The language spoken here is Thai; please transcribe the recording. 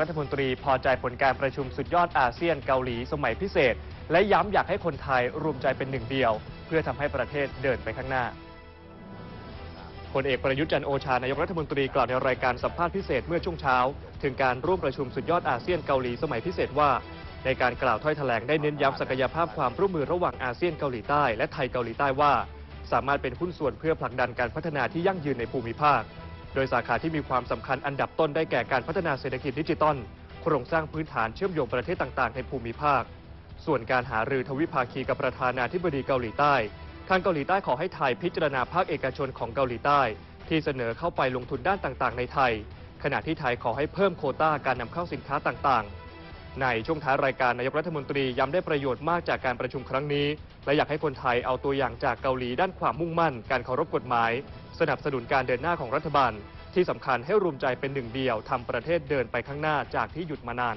รัฐมนตรีพอใจผลการประชุมสุดยอดอาเซียนเกาหลีสมัยพิเศษ และย้ำอยากให้คนไทยรวมใจเป็นหนึ่งเดียว เพื่อทำให้ประเทศเดินไปข้างหน้าพลเอกประยุทธ์จันโอชานายกรัฐมนตรีกล่าวในรายการสัมภาษณ์พิเศษเมื่อช่วงเช้า ถึงการร่วมประชุมสุดยอดอาเซียนเกาหลีสมัยพิเศษว่า ในการกล่าวถ้อยแถลงได้เน้นย้ำศักยภาพความร่วมมือระหว่างอาเซียนเกาหลีใต้และไทยเกาหลีใต้ว่า สามารถเป็นหุ้นส่วนเพื่อผลักดันการพัฒนาที่ยั่งยืนในภูมิภาค โดยสาขาที่มีความสำคัญอันดับต้นได้แก่การพัฒนาเศรษฐกิจดิจิตอลโครงสร้างพื้นฐานเชื่อมโยงประเทศต่างๆ ในภูมิภาค ส่วนการหารือทวิภาคีกับประธานาธิบดีเกาหลีใต้ทางเกาหลีใต้ขอให้ไทยพิจารณาภาคเอกชนของเกาหลีใต้ ที่เสนอเข้าไปลงทุนด้านต่างๆ ในไทย ขณะที่ไทยขอให้เพิ่มโคต้าการนำเข้าสินค้าต่างๆ ในช่วงท้ายรายการนายกรัฐมนตรีย้ำได้ประโยชน์มากจากการประชุมครั้งนี้ และอยากให้คนไทยเอาตัวอย่างจากเกาหลีด้านความมุ่งมั่น การเคารพกฎหมาย สนับสนุนการเดินหน้าของรัฐบาล ที่สำคัญให้รวมใจเป็นหนึ่งเดียวทำประเทศเดินไปข้างหน้าจากที่หยุดมานาน